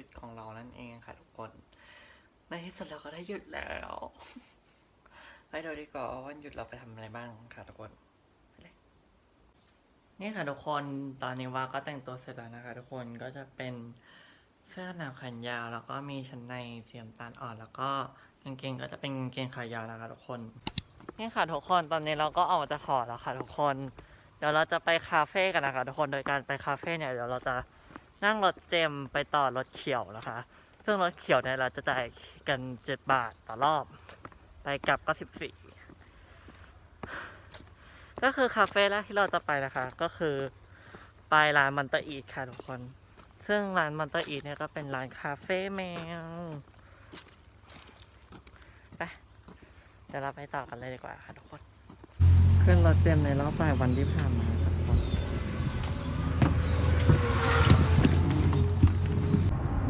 ทุดของเรานั่นเองค่ะทุกคน ในที่สุดเราก็ได้หยุดแล้วไปดูดีกว่าวันหยุดเราไปทำอะไรบ้างค่ะทุกคนนี่ค่ะทุกคนตอนนี้ว่าก็แต่งตัวเสร็จแล้วนะคะ ทุกคนก็จะเป็นเสื้อหนาวแขนยาวแล้วก็มีชั้นในเสีน้ำตาลอ่อน แล้วก็กางเกงก็จะเป็นกางเกงขายาวนะคะทุกคนนี่ค่ะทุกคนตอนนี้เราก็ออกมาจากหอแล้วค่ะทุกคน เดี๋ยวเราจะไปคาเฟ่กันนะคะทุกคนโดยการไปคาเฟ่เนี่ยเดี๋ยวเราจะ นั่งรถเจมไปต่อรถเขียวนะคะ ซึ่งรถเขียวเนี่ยเราจะจ่ายกันเจ็ดบาทต่อรอบ ไปกลับก็สิบสี่ก็คือคาเฟ่แรกที่เราจะไปนะคะ ก็คือไปร้านมันเตอร์อีค่ะทุกคน ซึ่งร้านมันเตอร์อีเนี่ยก็เป็นร้านคาเฟ่แมวไปเดี๋ยวเราไปต่อกันเลยดีกว่าค่ะทุกคน ขึ้นรถเต็มในรอบหลายวันที่ผ่านมาครับทุกคน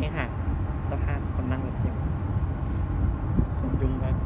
นี่ค่ะสภาพคนนั่งรถเต็มคนยุงมาก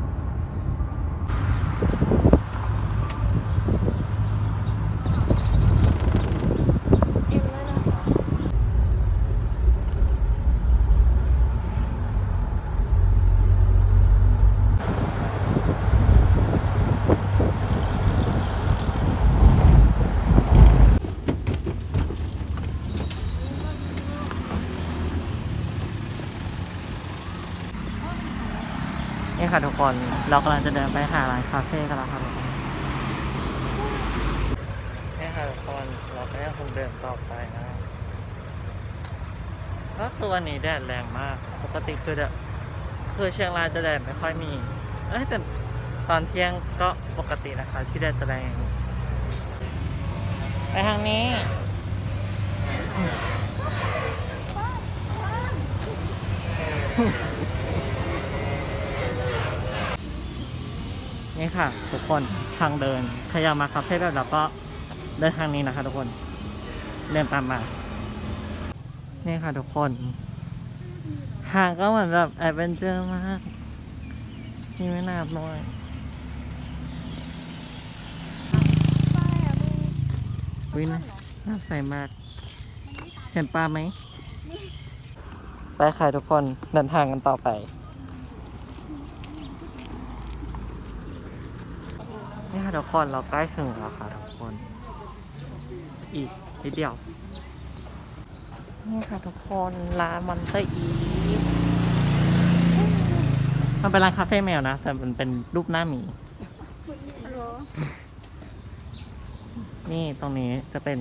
นี่ค่ะทุกคน เรากำลังจะเดินไปหาร้านคาเฟ่กันแล้วค่ะทุกคนนี่ค่ะทุกคน เราก็ยังคงเดินต่อไปนะ ก็คือวันนี้แดดแรงมาก ปกติคือแดดคือเชียงรายจะแดดไม่ค่อยมี เอ้ยแต่ตอนเที่ยงก็ปกตินะคะ ที่แดดจะแรงไปทางนี้นี่ ค่ะ ทุกคนทางเดินใครอยากมาคาเฟ่แบบเราก็เดินทางนี้นะคะ ทุกคนเดินตามมานี่ค่ะ ทุกคนทางก็เหมือนแบบแอดเวนเจอร์มากมีแม่น้ำน้อยวินน่าใสมากเห็นปลาไหมไปค่ะทุกคนเดินทางกันต่อไป นี่ค่ะทุกคนเราใกล้ถึงแล้วค่ะทุกคน อีกนิดเดียว นี่ค่ะทุกคนร้านมันเตอร์อีทมันเป็นร้านคาเฟ่แมวนะ แต่มันเป็นรูปหน้าหมีฮัลโหลนี่ตรงนี้จะเป็น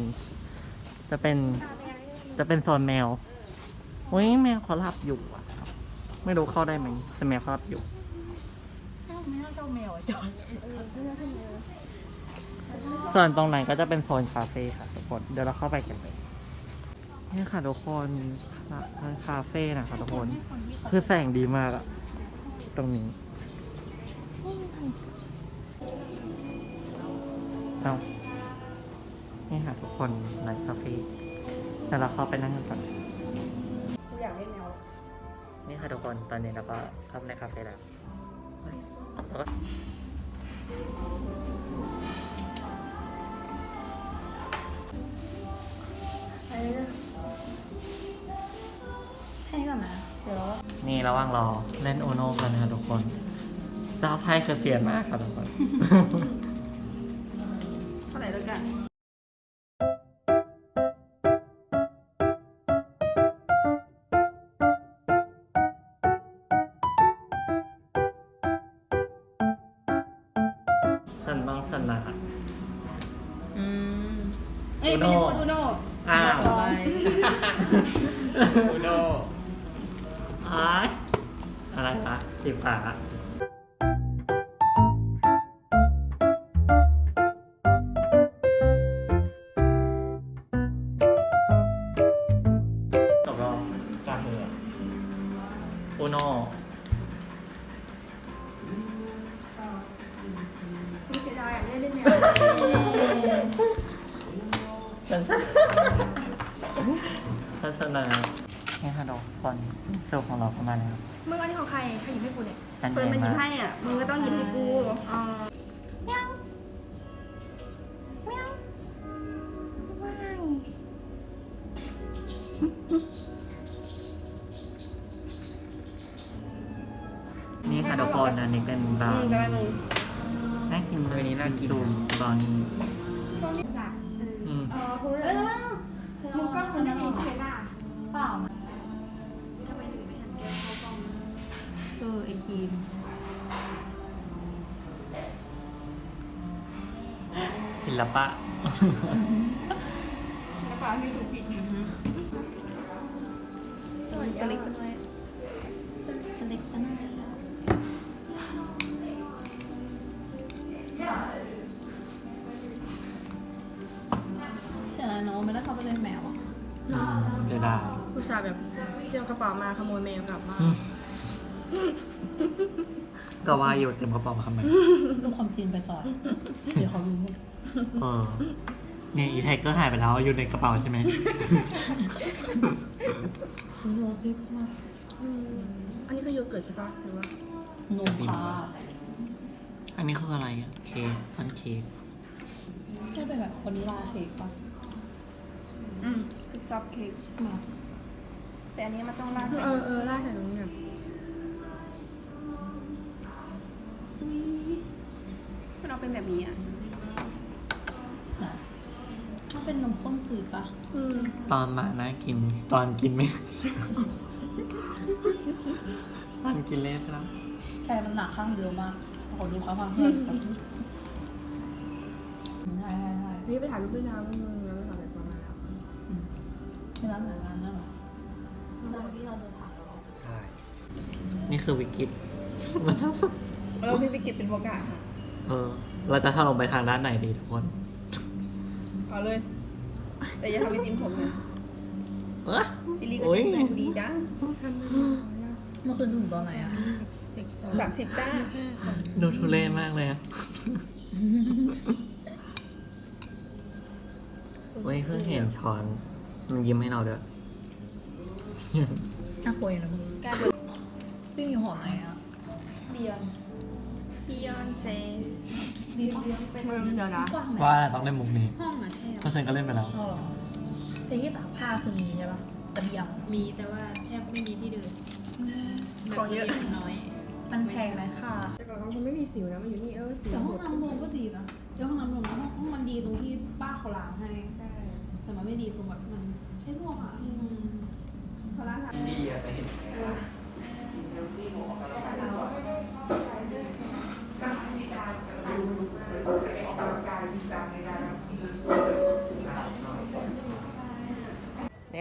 จะเป็น จะเป็นโซนแมวอุ้ยแมวเขาหลับอยู่อะ ไม่รู้เข้าได้ไหมแต่แมวเขาหลับอยู่ เจ้าแมวเจ้าแมวอะจอย ส่วนตรงไหนก็จะเป็นโซนคาเฟ่ค่ะทุกคน เดี๋ยวเราเข้าไปกันเลย นี่ค่ะทุกคนร้านคาเฟ่นะคะทุกคน คือแสงดีมากอะตรงนี้เอานี่ค่ะทุกคนร้านคาเฟ่เดี๋ยวเราเข้าไปนั่งกันก่อนกูอยากเล่นแมวนี่ค่ะทุกคน ตอนนี้เราก็เข้าในคาเฟ่แล้ว นี่ระหว่างรอเล่นโอโนกันนะคะทุกคนเจ้าไพ่คือเสียนมากค่ะทุกคน เท่าไหร่แล้วกันฉันต้องชนะอืม เอ้ยอุไม่โน่ได้พูดอุโน่อ้าว สองใบอุโนอ้ายอะไรคะ สีฟ้าตกรอบจากมืออุโนไม่เสียดายอะเล่นเล่นแมวฉันทัศนา นี่ค่ะดอกตอนโชว์ของเราประมาณนี้ครับเมื่อันนี้ของใครใครยิมให้กูเนี่ยอันเฟิร์นมันยิมให้อะ มึงก็ต้องยิมให้กูอ๋อเมียวเมียวว้ายนี่ค่ะดอกกอนอันนี้เป็นบางน่ากินเลยนี่น่ากินตอนอืมเออคุณเออมึงก็คนนี้ใช่ไหมล่ะเปล่า ออไอครีมศิลปะ ศิลปะที่ถูกผิดตัวเล็กตัวน้อยตัวเล็กตัวน้อยเสียดายเนาะไม่ได้เข้าไปเล่นแมวอะอืมจะได้ผู้ชายแบบเตรียมกระเป๋ามาขโมยแมวกลับบ้านอืม ก็ว่าอยู่เต็มกระเป๋าทำไมดูความจริงไปจอยเดี๋ยวเขารู้หมดเออเนี่ยอีไทเกอร์หายไปแล้วอยู่ในกระเป๋าใช่ไหมรู้เลยรีบมากอืมอันนี้คือโยเกิร์ตใช่ปะหรือว่าโนพาอันนี้คืออะไรอะเค้กพันเค้กได้เป็นแบบวานิลาเค้กป่ะอืมคือซอฟต์เค้กมาแต่อันนี้มันต้องราดเออเออราดใส่ตรงนี้แเอาเป็นแบบนี้อะถ้าเป็นนมข้นจืดป่ะอืมตอนมานะกิน ตอนกินไม่ ตอนกินเละไปแล้วแค่มันหนักข้างเดียวมากขอดูข้างข้างเพื่อนแบบใช่ใช่ใช่นี่ไปถ่ายรูปด้วยนะมึงแล้วไปถ่ายแบบประมาณแล้วอืมที่ร้านไหนร้านนั่นเหรอตอนที่เราเดินผ่านแล้วใช่ นี่คือวิกฤตมันต้องเราพี่วิกิตเป็นโอกาสค่ะ เออ เราจะถลงไปทางด้านไหนดีทุกคน เอาเลย แต่อย่าทำไอติมผมนะเอ้อซิลลี่ก็โอ้ย แต่งดีจ้าเมื่อคืนถึงตอนไหนอะสามสิบจ้าดูทุเรศมากเลยอะเว้ยเพิ่งเห็นช้อนมันยิ้มให้เราด้วยน่ากลัวอย่างนะมึงแกเดินวิ่งอยู่หอไหนอะเบียน บิยอนเซ่เบียร์เป็นมึงเดี๋ยวนะ กว้างไหมว่าต้องเล่นมุกนี้ห้องอะแทบเพราะฉันก็เล่นไปแล้วเอาเหรอแต่ที่ตากผ้าคือมีใช่ปะแต่เบียง มีแต่ว่าแทบไม่มีที่เดินของเยอะ แบบน้อยมันแพงไหมค่ะแต่ก่อนเขาไม่มีสิวนะมันอยู่นี่เออสิวแต่ห้องน้ำรวมก็ดีนะเดี๋ยวห้องน้ำรวมนะห้องห้องมันดีตรงที่ป้าเขาล้างให้ใช่แต่มันไม่ดีตรงแบบมันใช้พวกอะเขาล้างหลังดีอะไปเห็น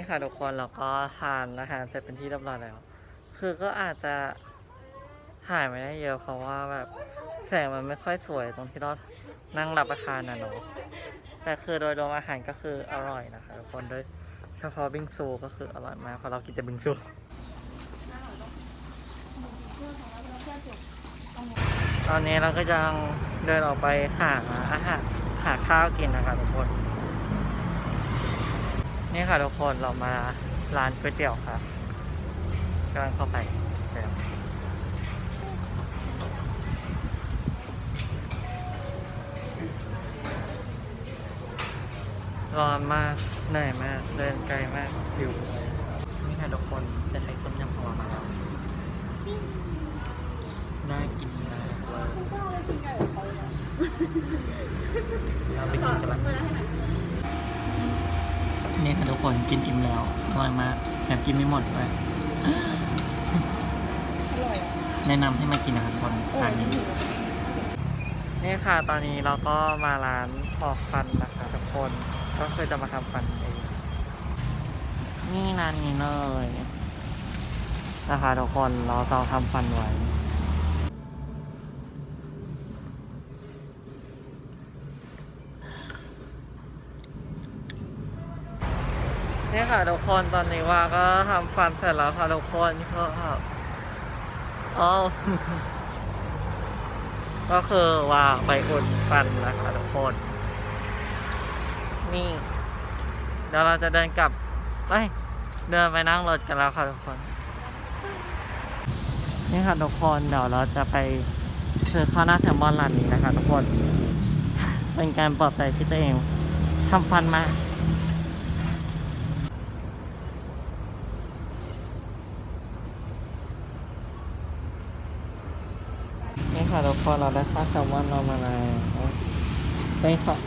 ค่ะทุกคนเราก็ทานอาหารเสร็จเป็นที่เรียบร้อยแล้ว คือก็อาจจะถ่ายไม่ได้เยอะเพราะว่าแบบแสงมันไม่ค่อยสวยตรงที่เรานั่งรับประทานนะเนาะแต่คือโดยรวมอาหารก็คืออร่อยนะคะทุกคนโดยเฉพาะบิงซูก็คืออร่อยมากเพราะเรากินแต่บิงซูตอนนี้เราก็จะเดินออกไปหาอาหารหาข้าวกินนะคะทุกคน นี่ค่ะทุกคนเรามาร้านก๋วยเตี๋ยวค่ะกำลังเข้าไปร้อนมากเหนื่อยมาก เดินไกลมากหิวนี่ค่ะทุกคนเป็นไทยต้มยำของเรามาแล้วน่ากินมากเลยเราไปกินกันละ นี่ค่ะทุกคนกินอิ่มแล้วอร่อยมากแถมกินไม่หมดด้วยแนะนำให้มากินอาหารคนร้านนี้นี่ค่ะตอนนี้เราก็มาร้านพอกฟันนะคะทุกคนก็คือจะมาทำฟันเองนี่ร้านนี้เลยนะคะทุกคนเราต้องทำฟันไว้ นี่ค่ะทุกคนตอนนี้ว่าก็ทำฟันเสร็จแล้วค่ะทุกคนก็อ๋อก็คือว่าไปอุ่นฟันนะคะทุกคน นี่ เดี๋ยวเราจะเดินกลับเอ้ยเดินไปนั่งรถกันแล้วค่ะทุกคน นี่ค่ะทุกคนเดี๋ยวเราจะไปซื้อข้าวหน้าแซลมอนร้านนี้นะคะทุกคน เป็นการปลอบใจที่ตัวเองทำฟันมา ค่ะทุกคนเราได้ค่าแซลมอนเรามาแล้วเป็นของ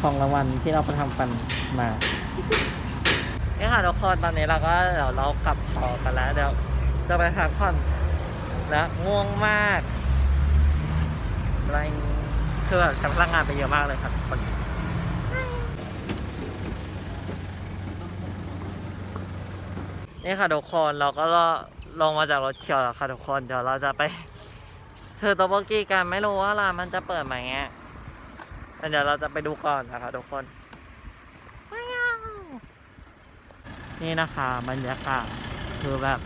ของรางวัลที่เราไปทำฟันมานี่ค่ะทุกคนตอนนี้เราก็เดี๋ยวเรากลับหอกันแล้วเดี๋ยวจะไปพักผ่อนแล้วง่วงมากอะไรคือแบบใช้พลังงานไปเยอะมากเลยครับทุกคนนี่ค่ะทุกคนเราก็ลงมาจากรถเขียวแล้วค่ะทุกคนเดี๋ยวเราจะไป ซื้อโตโบกี้กันไม่รู้ว่าร้านมันจะเปิดไหมเงี้ยเดี๋ยวเราจะไปดูก่อนนะคะทุกคน นี่นะคะบรรยากาศคือแบบ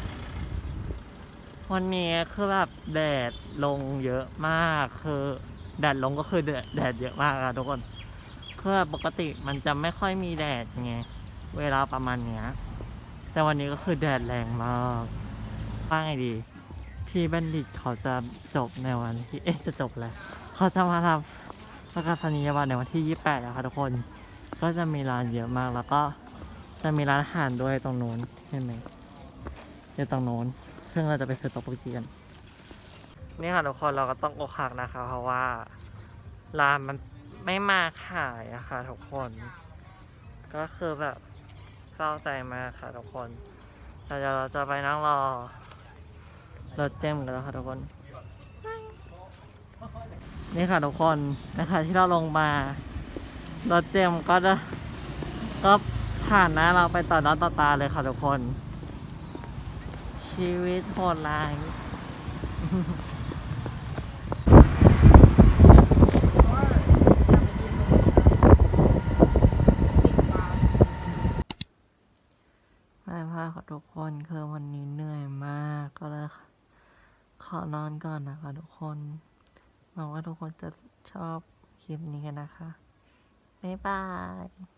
วันนี้คือแบบแดดลงเยอะมากคือแดดลงก็คือแดดแดดเยอะมากอะทุกคนคือปกติมันจะไม่ค่อยมีแดดไงเวลาประมาณเนี้ย แต่วันนี้ก็คือแดดแรงมากว่าไงดี พี่บัณฑิตเขาจะจบในวันที่ เอ๊ะ จะจบแล้ว เขาจะมาทำประกาศนียบัตรในวันที่ 28 แล้วค่ะทุกคน ก็จะมีร้านเยอะมาก แล้วก็จะมีร้านอาหารด้วยตรงโน้นเห็นไหมอยู่ตรงโน้น ซึ่งเราจะไปซื้อต๊ะปุกจีกัน นี่ค่ะทุกคนเราก็ต้องอกหักนะคะ เพราะว่าร้านมันไม่มาขายอะค่ะทุกคน ก็คือแบบเศร้าใจมากค่ะทุกคนแต่เดี๋ยวเราจะไปนั่งรอ รถเจมกันแล้วค่ะทุกคน นี่ค่ะทุกคนนะคะที่เราลงมารถเจมก็จะก็ผ่านน้าเราไปต่อหน้าต่อตาเลยค่ะทุกคน ชีวิตโหดร้ายไม่พาค่ะทุกคนคือวันนี้เหนื่อยมากก็เลย ขอนอนก่อนนะคะทุกคนหวังว่าทุกคนจะชอบคลิปนี้กันนะคะ บ๊ายบาย